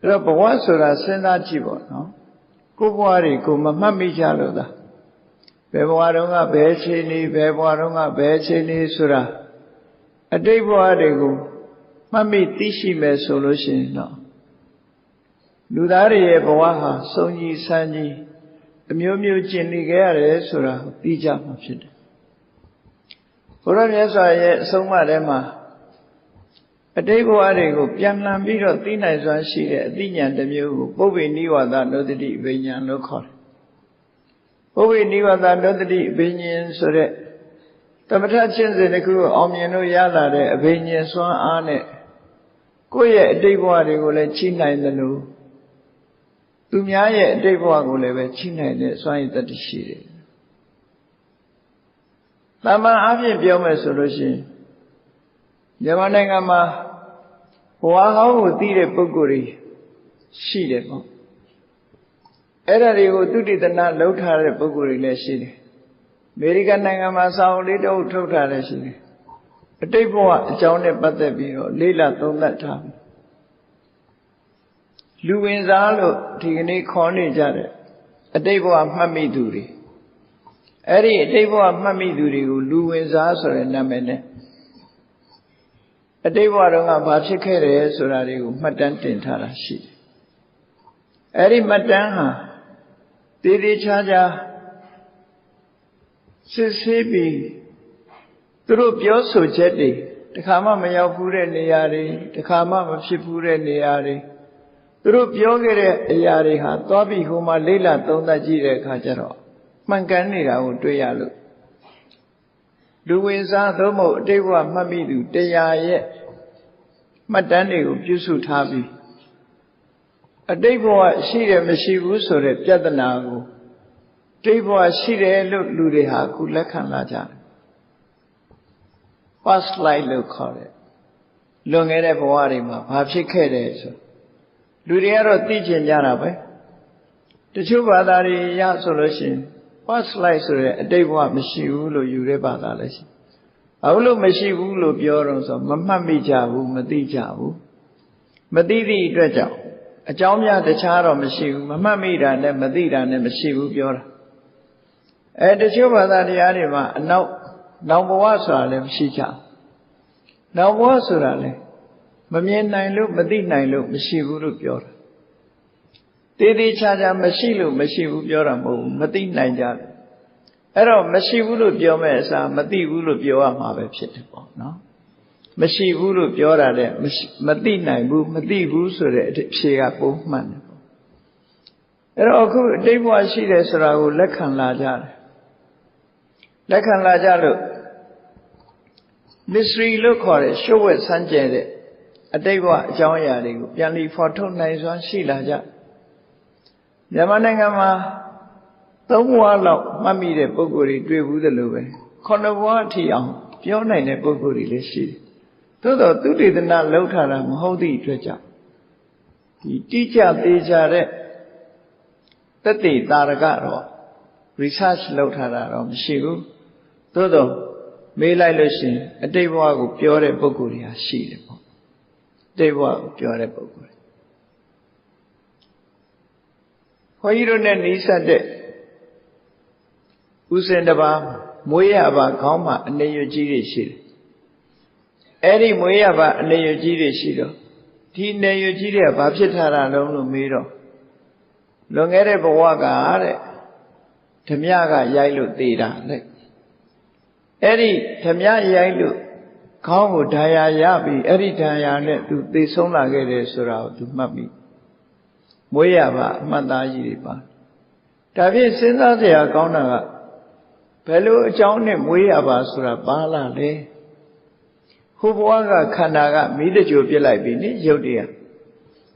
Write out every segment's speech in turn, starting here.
အဲ့တော့ဘဝဆိုတာစဉ်းစားကြည့်ပေါ့နော်ကိုယ်ဘဝတွေကိုမမှတ်မိကြလို့သာဘယ်ဘဝတုန်းကဘယ်ချိန်နေဘယ်ဘဝတုန်းကဘယ်ချိန်နေဆိုတာအတိတ်ဘဝတွေကိုမှတ်မိသိရှိမယ်ဆိုလို့ရှိရင်တော့လူသားတွေရဲ့ဘဝဟာစုံကြီးဆန်းကြီးအမျိုးမျိုးကျင်နေကြရတယ်ဆိုတာသိကြမှာဖြစ်တယ်ဘုရားမြတ်စွာရဲ့အဆုံးအမထဲမှာ အတိတ်ဘဝတွေကိုပြန်လှန်ပြီးတော့သိနိုင်စွမ်းရှိတဲ့အသိဉာဏ်တစ်မျိုးကိုပုဗ္ဗေနိဝါဒနုတ္တိအဘိညာဉ်လို့ခေါ်တယ်။ပုဗ္ဗေနိဝါဒနုတ္တိအဘိညာဉ်ဆိုတဲ့တမထချင်းစဉ်တစ်ခုအောင်မြင်လို့ရလာတဲ့အဘိညာဉ်စွမ်းအားနဲ့ကိုယ့်ရဲ့အတိတ်ဘဝတွေကိုလည်းချိနိုင်တယ်လို့သူများရဲ့အတိတ်ဘဝကိုလည်းပဲချိနိုင်တဲ့စွမ်းရည်တတ္တိရှိတယ်။တမန်အဖြစ်ပြောမယ်ဆိုလို့ရှိရင်မြန်မာနိုင်ငံမှာ ဘဝဟောင်းကိုသိတဲ့ပုဂ္ဂိုလ်တွေရှိတယ်ပေါ့အဲ့ဒါတွေကိုသူတိတနာလှုပ်ထားတဲ့ပုဂ္ဂိုလ်တွေလည်းရှိတယ်အမေရိကန်နိုင်ငံမှာစာအုပ်လေးတစ်အုပ်ထုတ်ထားတယ်ရှိတယ်အတိတ်ဘဝအကြောင်းနဲ့ပတ်သက်ပြီးတော့လေးလာသုံးသပ်ထားပြီလူဝင်စားလို့ဒီကနေ့ခေါ်နေကြတဲ့အတိတ်ဘဝမှတ်မိသူတွေအဲ့ဒီအတိတ်ဘဝမှတ်မိသူတွေကိုလူဝင်စားဆိုတဲ့နာမည်နဲ့ အတိတ်ဘဝတုန်းကဘာဖြစ်ခဲ့တယ်ဆိုတာတွေကိုမှတ်တမ်းတင်ထားတာရှိတယ်။အဲဒီမှတ်တမ်းဟာတည်တည်ချာချာစစ်ဆေးပြီးသူတို့ပြောဆိုချက်တွေတခါမှမရောက်ဘူးတဲ့နေရာတွေတခါမှမဖြစ်ဘူးတဲ့နေရာတွေသူတို့ပြောခဲ့တဲ့အရာတွေဟာသွားပြီးဟိုမှာလေးလာသုံးသပ်ကြည့်တဲ့အခါကျတော့မှန်ကန်နေတာကိုတွေ့ရလို့ လူဝင်စားသို့မဟုတ်အတိတ်ဘဝမှတ်မိသူတရားရဲ့မှတ်တမ်းတွေကိုပြုစုထားပြီးအတိတ်ဘဝရှိတယ်မရှိဘူးဆိုတဲ့ပြဿနာကိုတိတ်ဘဝရှိတယ်လို့လူတွေဟာအခုလက်ခံလာကြတယ် past life လို့ခေါ်တယ်လွန်ခဲ့တဲ့ဘဝတွေမှာဘာဖြစ်ခဲ့တယ်ဆိုလူတွေကတော့သိကျင်ကြတာပဲတချို့ဘာသာတွေရဆိုလို့ရှိရင် past life ဆိုတဲ့အတိတ်ဘဝမရှိဘူးလို့ယူတဲ့ဘာသာလည်းရှိအခုလို့မရှိဘူးလို့ပြောတော့ဆိုမမှတ်မိကြဘူးမသိကြဘူးမသိသည့်အတွက်ကြောင့်အကြောင်းများတခြားတော့မရှိဘူးမမှတ်မိတာနဲ့မသိတာနဲ့မရှိဘူးပြောတာအဲတချို့ဘာသာတရားတွေမှာအနောက်နောင်ဘဝဆိုတာလည်းမရှိကြနောင်ဘဝဆိုတာလည်းမမြင်နိုင်လို့မသိနိုင်လို့မရှိဘူးလို့ပြောတာ တည်တည်ချာချာမရှိလို့မရှိဘူးပြောတာမဟုတ်ဘူးမသိနိုင်ကြဘူးအဲ့တော့မရှိဘူးလို့ပြောမဲ့အစားမသိဘူးလို့ပြောရမှာပဲဖြစ်တယ်ပေါ့နော်မရှိဘူးလို့ပြောတာတဲ့မသိနိုင်ဘူးမသိဘူးဆိုတဲ့အဖြေကပုံမှန်တယ်ပေါ့အဲ့တော့အခုအတိတ်ဘဝရှိတယ်ဆိုတာကိုလက်ခံလာကြတယ်လက်ခံလာကြလို့ mystery လို့ခေါ်တဲ့ရှုပ်ဝက်ဆန်းကျဲတဲ့အတိတ်ဘဝအကြောင်းအရာတွေကိုပြန်လီဖော်ထုတ်နိုင်စွမ်းရှိလာကြ မြန်မာနိုင်ငံမှာသုံးဘဝလောက်မှတ်မိတဲ့ပုံကိုယ်တွေတွေ့ဘူးသလိုပဲခုနှစ်ဘဝအထိအောင်ပြောနိုင်တဲ့ပုံကိုယ်တွေလည်းရှိတယ်။သို့တော့သူတေသနာလောက်ထားတာမဟုတ်သည့်အတွက်ကြောင့်ဒီတိကျသေးချာတဲ့တက်တေတာရကတော့ research လုပ်ထားတာတော့မရှိဘူး။သို့တော့မေးလိုက်လို့ရှိရင်အတိတ်ဘဝကိုပြောတဲ့ပုံကိုယ်တွေဟာရှိတယ်ပေါ့။အတိတ်ဘဝကိုပြောတဲ့ပုံကိုယ် တွေခွန်ကြီးတို့နဲ့နှီးဆက်တဲ့ဥစဉ်တစ်ပါးမွေးရပါခေါင်းမှာအနေရကြီးတွေရှိတယ်အဲ့ဒီမွေးရပါအနေရကြီးတွေရှိတော့ဒီအနေရကြီးတွေကဘာဖြစ်ထားတာလုံးလို့မေးတော့လွန်ခဲ့တဲ့ဘဝကတဲ့ဓမြကရိုက်လို့သေးတာလေအဲ့ဒီဓမြရိုက်လို့ခေါင်းကိုဓာယာရပြီးအဲ့ဒီဓာယာနဲ့သူသေဆုံးလာခဲ့တယ်ဆိုတာကိုသူမှတ်ပြီး မွေးရပါအမှတ်သားကြီးတွေပါဒါဖြင့်စဉ်းစားစရာကောင်းတာကဘယ်လိုအကြောင်းနဲ့မွေးရပါဆိုတာပါလာလဲဟိုဘဝကခန္ဓာကမိတကြိုပြစ်လိုက်ပြီနိရုပ်တရား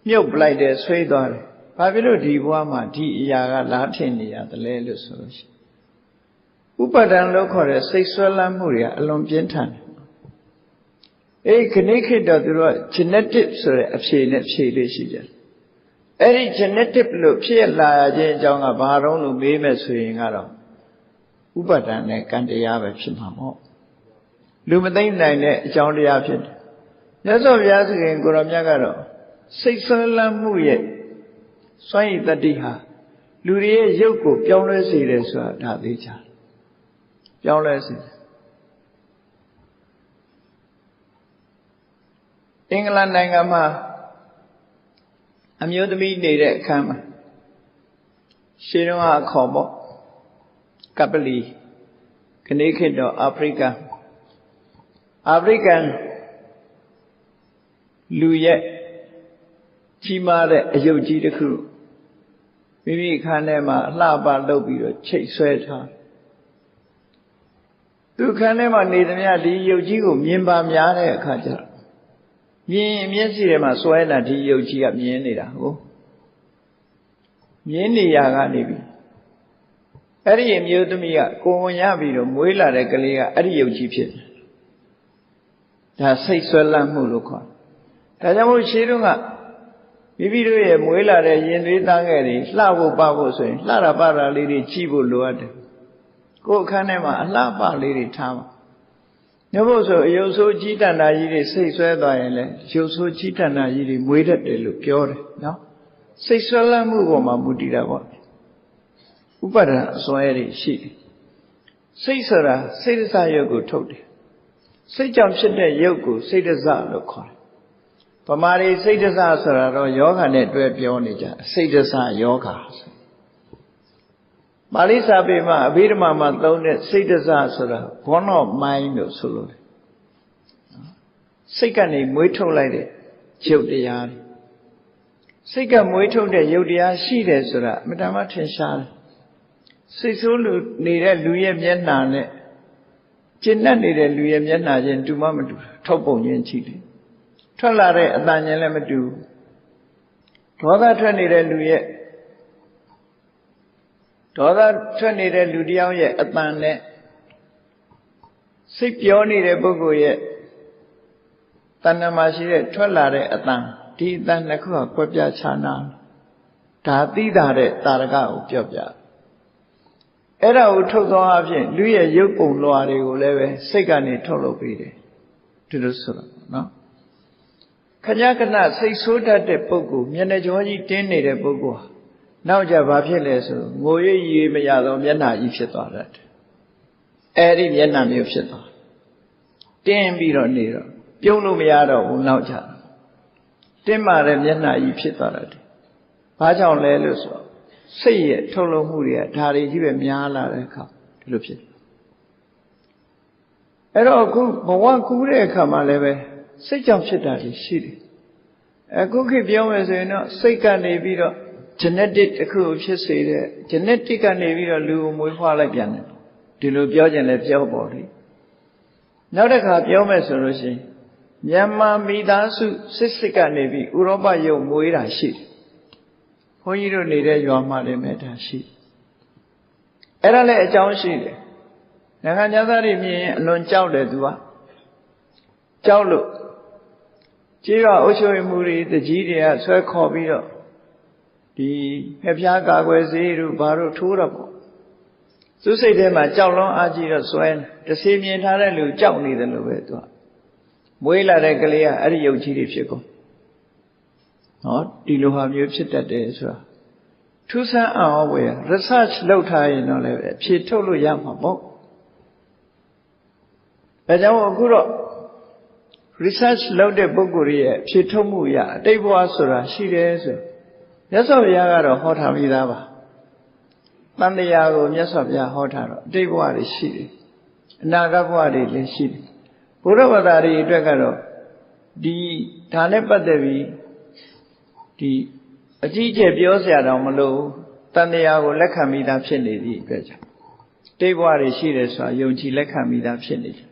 မြုပ်ပလိုက်တယ်ဆွေးသွားတယ်ဘာဖြစ်လို့ဒီဘဝမှာဒီအရာကလားထင်နေရတယ်လဲလို့ဆိုလို့ရှိဥပါဒံလို့ခေါ်တဲ့စိတ်ဆွဲလန်းမှုတွေကအလွန်ပြင်းထန်တယ်အေးခဏခေတ်တော့သူတို့က genetic ဆိုတဲ့အဖြေနဲ့ဖြေလေးရှိတယ် အဲ့ဒီ genetic လို့ဖြစ်လာခြင်းအကြောင်းကဘာတော့လို့မေးမဲ့ဆိုရင်ကတော့ဥပါဒံနဲ့ကံတရားပဲဖြစ်မှာပေါ့လူမသိနိုင်တဲ့အကြောင်းတရားဖြစ်တယ်မြတ်စွာဘုရားသခင်ကိုရောမြတ်ကတော့စိတ်ဆွဲလန်းမှုရဲ့စွန့်ရည်တတိဟာလူတွေရဲ့ရုပ်ကိုပြောင်းလဲစေတယ်ဆိုတာဒါသိချာပြောင်းလဲစေတယ်အင်္ဂလန်နိုင်ငံမှာ အမျိုးသမီးနေတဲ့အခန်းမှာရှင်းတော့အခေါ်ပေါ့ကပလီခဏခေတ်တော့အာဖရိကအာဖရိကန်လူရဲ့ကြီးမားတဲ့အယုတ်ကြီးတစ်ခုမိမိခန်းထဲမှာအလှပလုပ်ပြီးတော့ချိတ်ဆွဲထားသူခန်းထဲမှာနေသမျှဒီယုတ်ကြီးကိုမြင်ပါများတဲ့အခါကျတော့ မြင်မျက်စိထဲမှာစွဲတာဒီယုတ်ကြီးကမြင်နေတာဟုတ်မြင်နေရကနေပြီအဲ့ဒီအမျိုးသမီးကကိုဝင်ရပြီးတော့မွေးလာတဲ့ကလေးကအဲ့ဒီယုတ်ကြီးဖြစ်တယ်ဒါစိတ်ဆွဲလန့်မှုလို့ခေါ်တယ်ဒါကြောင့်မို့ရှင်းတော့ကမိမိတို့ရဲ့မွေးလာတဲ့ရင်သွေးသားငယ်တွေလှဖို့ပဖို့ဆိုရင်လှတာပတာလေးတွေကြည့်ဖို့လိုအပ်တယ်ကိုယ်အခန်းထဲမှာအလှပလေးတွေထားပါ ညဖို့ဆိုအယုတ်ဆိုးကြီးတန်တာကြီးတွေစိတ်ဆွဲသွားရင်လည်းရုပ်ဆိုးကြီးတန်တာကြီးတွေမွေးတတ်တယ်လို့ပြောတယ်နော်စိတ်ဆွဲလန်းမှုပေါ်မှာမူတည်တာပေါ့ဥပါဒနာအစွဲတွေရှိတယ်စိတ်ဆိုတာစိတ်ဒစရုပ်ကိုထုတ်တယ်စိတ်ကြောင့်ဖြစ်တဲ့ရုပ်ကိုစိတ်ဒစလို့ခေါ်တယ်ဗမာတွေစိတ်ဒစဆိုတာတော့ယောဂနဲ့တွဲပြောနေကြစိတ်ဒစယောဂ ပါဠိစာပေမှာအဘိဓမ္မာမှာသုံးတဲ့စိတ်ဒစဆိုတာ born of mind လို့ဆိုလို့စိတ်ကနေမွေးထုတ်လိုက်တဲ့ရုပ်တရားတွေစိတ်ကမွေးထုတ်တဲ့ရုပ်တရားရှိတယ်ဆိုတာအမှန်တမ်းထင်ရှားတယ်စိတ်ဆိုးလူနေတဲ့လူရဲ့မျက်နှာနဲ့ကျဉ်တ်နေတဲ့လူရဲ့မျက်နှာချင်းတူမမတူထုတ်ပုံချင်းကြည့်တယ်ထွက်လာတဲ့အတန်ချင်းလည်းမတူဒေါသထွက်နေတဲ့လူရဲ့ ဒေါသထွက်နေတဲ့လူတယောက်ရဲ့အတန်နဲ့စိတ်ပြောနေတဲ့ပုဂ္ဂိုလ်ရဲ့တဏ္ဍမှာရှိတဲ့ထွက်လာတဲ့အတန်ဒီအတန်တစ်ခုကကွက်ပြခြားနာဒါသိတာတဲ့တာရကကိုပြောပြအဲ့ဒါကိုထုတ်သောအဖြစ်လူရဲ့ရုပ်ပုံလွှာတွေကိုလည်းပဲစိတ်ကနေထုတ်လုပ်ပေးတယ်ဒီလိုဆိုတော့နော်ခဏခဏစိတ်ဆိုးတတ်တဲ့ပုဂ္ဂိုလ်မျက်နှာကြောကြီးတင်းနေတဲ့ပုဂ္ဂိုလ်ဟာ နောက်ကြဘာဖြစ်လဲဆိုငိုရိပ်ရည်မရသောမျက်နှာကြီးဖြစ်သွားတတ်တယ်အဲ့ဒီမျက်နှာမျိုးဖြစ်သွားတင်းပြီးတော့နေတော့ပြုံးလို့မရတော့ဘူးနောက်ကြတင်းမာတဲ့မျက်နှာကြီးဖြစ်သွားတတ်တယ်ဘာကြောင့်လဲလို့ဆိုတော့စိတ်ရဲ့ထုတ်လုပ်မှုတွေကဒါတွေကြီးပဲများလာတဲ့အခါဒီလိုဖြစ်အဲ့တော့အခုဘဝကူးတဲ့အခါမှာလည်းပဲစိတ်ကြောင့်ဖြစ်တာတွေရှိတယ်အခုခေတ်ပြောမယ်ဆိုရင်တော့စိတ်ကနေပြီးတော့ genetic တစ်ခုဖြစ်စေတဲ့ genetic ကနေပြီးတော့လူကိုမွေးဖွားလိုက်ပြန်တယ်ဒီလိုပြောခြင်းလည်းပြောပေါ်လေနောက်တစ်ခါပြောမယ်ဆိုလို့ရှိရင်မြန်မာမိသားစုစစ်စစ်ကနေပြီးဥရောပရုပ်မွေးတာရှိတယ်ဘုန်းကြီးတို့နေတဲ့ရွာမှာလည်းမဲ့တာရှိအဲ့ဒါလည်းအကြောင်းရှိတယ်နိုင်ငံသားတွေမြင်ရင်အလွန်ကြောက်တယ်သူကကြောက်လို့ကြေးရွာအုပ်ချုပ်မှုတွေတကြီးတွေကဆွဲခေါ်ပြီးတော့ ဒီဖျားကာကွယ်စေးတို့ဘာတို့ထိုးတော့ပေါ့သူစိတ်ထဲမှာကြောက်လွန်အားကြီးတော့ဆွဲတစီမြင်ထားတဲ့လူကြောက်နေတယ်လို့ပဲသူကမွေးလာတဲ့ကလေးကအဲ့ဒီရုပ်ကြီးတွေဖြစ်ကုန်နော်ဒီလိုဟာမျိုးဖြစ်တတ်တယ်ဆိုတာထူးဆန်းအောင်ဝယ် research လုပ်ထားရင်တော့လည်းဖြေထုတ်လို့ရမှာပေါ့အဲကြောင့်အခုတော့ research လုပ်တဲ့ပုဂ္ဂိုလ်ရဲ့ဖြေထုတ်မှုရအတိတ်ဘဝဆိုတာရှိတယ်ဆို မြတ်စွာဘုရားကတော့ဟောထားပြီးသားပါတန်တရားကိုမြတ်စွာဘုရားဟောထားတော့အတိတ်ဘဝတွေရှိတယ်အနာဂတ်ဘဝတွေလည်းရှိတယ်ဘုရားဘာသာတွေအတွက်ကတော့ဒီဒါနဲ့ပတ်သက်ပြီးဒီအကြီးအကျယ်ပြောစရာတော့မလိုတန်တရားကိုလက်ခံမိသားဖြစ်နေသည့်အတွက်ကြောင့်တိတ်ဘဝတွေရှိတယ်ဆိုတာယုံကြည်လက်ခံမိသားဖြစ်နေတယ်